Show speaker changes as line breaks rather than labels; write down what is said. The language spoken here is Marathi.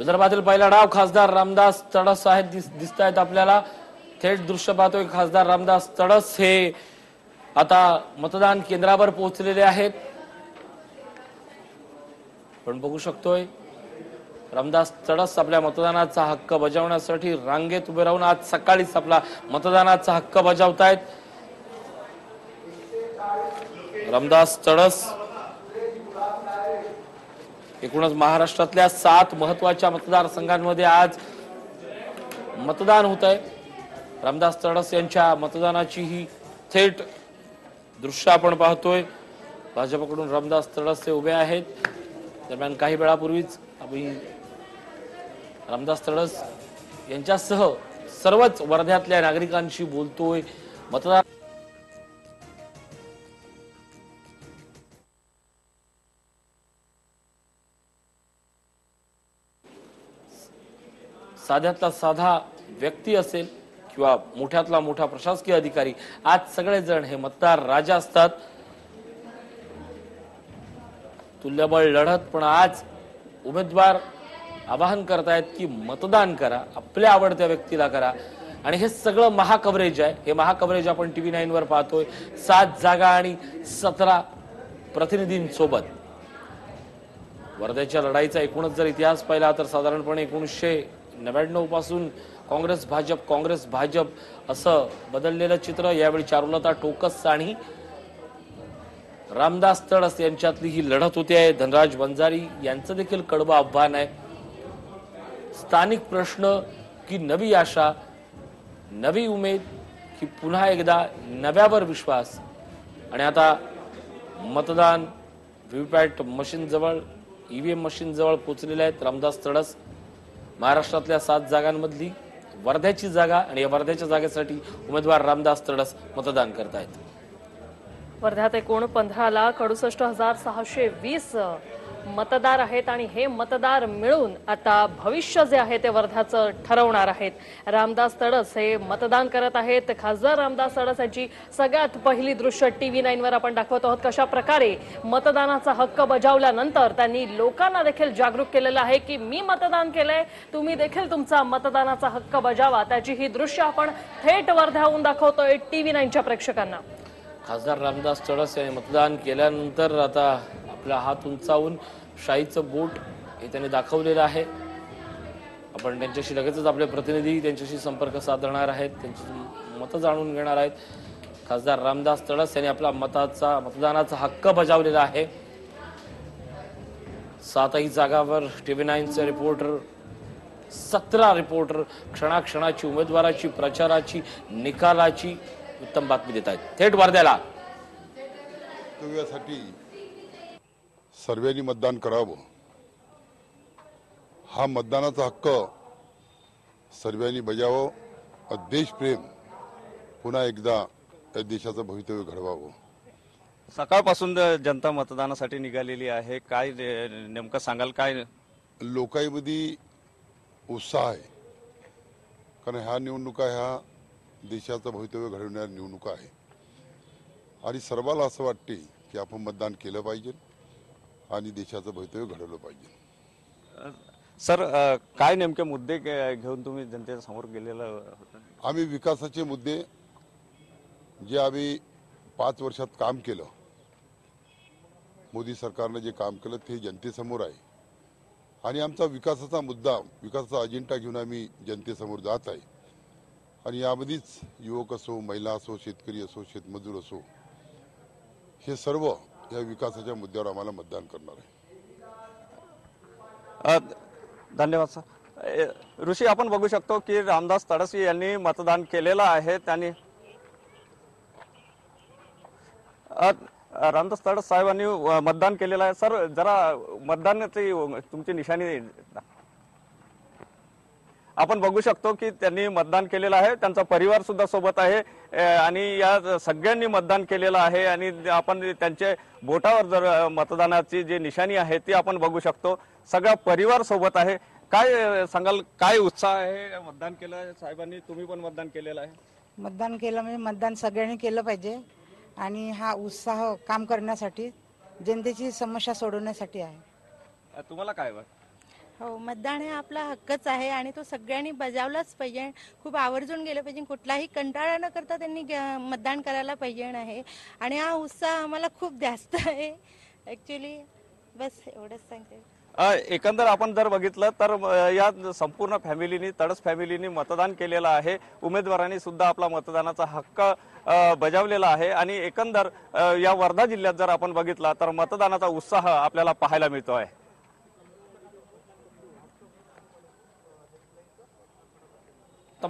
विदर्भातील पहिला डाव खासदार रामदास तडस आहेत. दिस दिसत आहेत आपल्याला. थेट दृश्य पाहतोय खासदार रामदास तडस हे आता मतदान केंद्रावर पोहोचलेले आहेत. पण बघू शकतोय रामदास तडस आपल्या मतदानाचा हक्क बजावण्यासाठी रांगेत उभे राहून आज सकाळीच आपला मतदानाचा हक्क बजावतायत. रामदास तडस एकूणच महाराष्ट्रातल्या सात महत्त्वाच्या मतदारसंघांमध्ये आज मतदान होत आहे रामदास तडस यांच्या मतदानाची ही थेट दृश्य आपण पाहतोय. भाजपकडून रामदास तडस हे उभे आहेत. दरम्यान काही वेळापूर्वीच आम्ही रामदास तडस यांच्यासह सर्वच वर्ध्यातल्या नागरिकांशी बोलतोय. मतदार साध्यातला साधा व्यक्ती असेल किंवा मोठ्यातला मोठा प्रशासकीय अधिकारी आज सगळेजण हे मतदार राजा असतात. तुल्यबळ लढत पण आज उमेदवार आवाहन करतायत की मतदान करा आपल्या आवडत्या व्यक्तीला करा. आणि हे सगळं महाकव्हरेज आहे. हे महाकव्हरेज आपण टी व्ही नाईनवर पाहतोय. सात जागा आणि सतरा प्रतिनिधींसोबत. वर्ध्याच्या लढाईचा एकूणच जर इतिहास पाहिला तर साधारणपणे एकोणीसशे नव्याण्णवपासून काँग्रेस भाजप काँग्रेस भाजप असं बदललेलं चित्र यावेळी चारुलता टोकस आणि रामदास तडस यांच्यातली ही लढत होती आहे. धनराज वंजारी यांचं देखील कडवं आव्हान आहे. स्थानिक प्रश्न की नवी आशा नवी उमेद की पुन्हा एकदा नव्यावर विश्वास. आणि आता मतदान व्हीव्हीपॅट मशीन जवळ ईव्हीएम मशीन जवळ पोचलेले आहेत रामदास तडस. महाराष्ट्रातल्या सात जागांमधली वर्ध्याची जागा आणि या वर्ध्याच्या जागेसाठी उमेदवार रामदास तडस मतदान करतायत.
वर्ध्यात एकूण पंधरा लाख अडुसष्ट हजार सहाशे वीस मतदार आहेत आणि हे मतदार मिळून आता भविष्य जे आहे ते वर्ध्याचं ठरवणार आहेत. रामदास तडस हे मतदान करत आहेत. खासदार रामदास तडस यांची सगळ्यात पहिली दृश्य टी व्ही नाईनवर आपण दाखवत आहोत. कशा प्रकारे मतदानाचा हक्क बजावल्यानंतर त्यांनी लोकांना देखील जागरूक केलेलं आहे की मी मतदान केलंय तुम्ही देखील तुमचा मतदानाचा हक्क बजावा. त्याची ही दृश्य आपण थेट वर्ध्याहून दाखवतोय टीव्ही नाईनच्या प्रेक्षकांना.
खासदार रामदास तडस यांनी मतदान केल्यानंतर आता आपला हात उंचावून शाईचं बोट हे त्यांनी दाखवलेलं आहे. आपण त्यांच्याशी लगेचच आपले प्रतिनिधी त्यांच्याशी संपर्क साधणार आहेत त्यांची मतं जाणून घेणार आहेत. खासदार रामदास तडस यांनी आपला मताचा मतदानाचा हक्क बजावलेला आहे. सातही जागावर टीव्ही नाईनचे रिपोर्टर सतरा रिपोर्टर क्षणाक्षणाची उमेदवाराची प्रचाराची निकालाची उत्तम बातमी देत आहेत. थेट वर्ध्याला
सर्वांनी मतदान करावं. हा मतदानाचा हक्क सर्वांनी बजावं देशप्रेम पुन्हा एकदा या देशाचं भवितव्य घडवावं.
सकाळपासून जनता मतदानासाठी निघालेली आहे. काय नेमकं सांगाल काय?
लोकांमध्ये उत्साह आहे. कारण ह्या निवडणुका ह्या देशाचं भवितव्य घडवणाऱ्या निवडणुका आहे. आणि सर्वाला असं वाटते की आपण मतदान केलं पाहिजे. आणि देशाचं भवितव्य घडवलं पाहिजे.
सर काय नेमके मुद्दे घेऊन तुम्ही जनतेच्या समोर गेलेला होता?
आम्ही विकासाचे मुद्दे जे आम्ही पाच वर्षात काम केलं मोदी सरकारनं जे काम केलं ते जनतेसमोर आहे. आणि आमचा विकासाचा मुद्दा विकासाचा अजेंडा घेऊन आम्ही जनतेसमोर जात आहे. आणि यामध्येच युवक असो महिला असो शेतकरी असो शेतमजूर असो हे सर्व या विकासाच्या मुद्द्यावर आम्हाला मतदान करणार आहे.
धन्यवाद सर. ऋषी आपण बघू शकतो की रामदास तडसी यांनी मतदान केलेलं आहे. त्यांनी रामदास तडस साहेबांनी मतदान केलेलं आहे. सर जरा मतदानाची तुमची निशाणी आपण बघू शकतो की त्यांनी मतदान केलेलं आहे त्यांचा परिवार सुद्धा सोबत आहे आणि या सगळ्यांनी मतदान केलेलं आहे आणि आपण त्यांचे बोटावर जर मतदानाची जी निशाणी आहे ती आपण बघू शकतो. सगळा परिवार सोबत आहे. काय सांगाल काय उत्साह आहे मतदान केलं? साहेबांनी तुम्ही पण मतदान केलेलं आहे.
मतदान केलं म्हणजे मतदान सगळ्यांनी केलं पाहिजे आणि हा उत्साह काम करण्यासाठी जनतेची समस्या सोडवण्यासाठी आहे.
तुम्हाला काय वाटतं?
हो मतदान हे आपला हक्कच आहे आणि तो सगळ्यांनी बजावलाच पाहिजे. खूप आवर्जून गेलं पाहिजे. कुठलाही कंटाळा न करता त्यांनी मतदान करायला पाहिजे आहे. आणि हा उत्साह आम्हाला खूप जास्त आहे. ऍक्च्युली बस एवढंच सांगते.
एकंदर आपण जर बघितलं तर या संपूर्ण फॅमिलीनी तडस फॅमिलीनी मतदान केलेलं आहे. उमेदवारांनी सुद्धा आपला मतदानाचा हक्क बजावलेला आहे. आणि एकंदर या वर्धा जिल्ह्यात जर आपण बघितला तर मतदानाचा उत्साह आपल्याला पाहायला मिळतो आहे
तर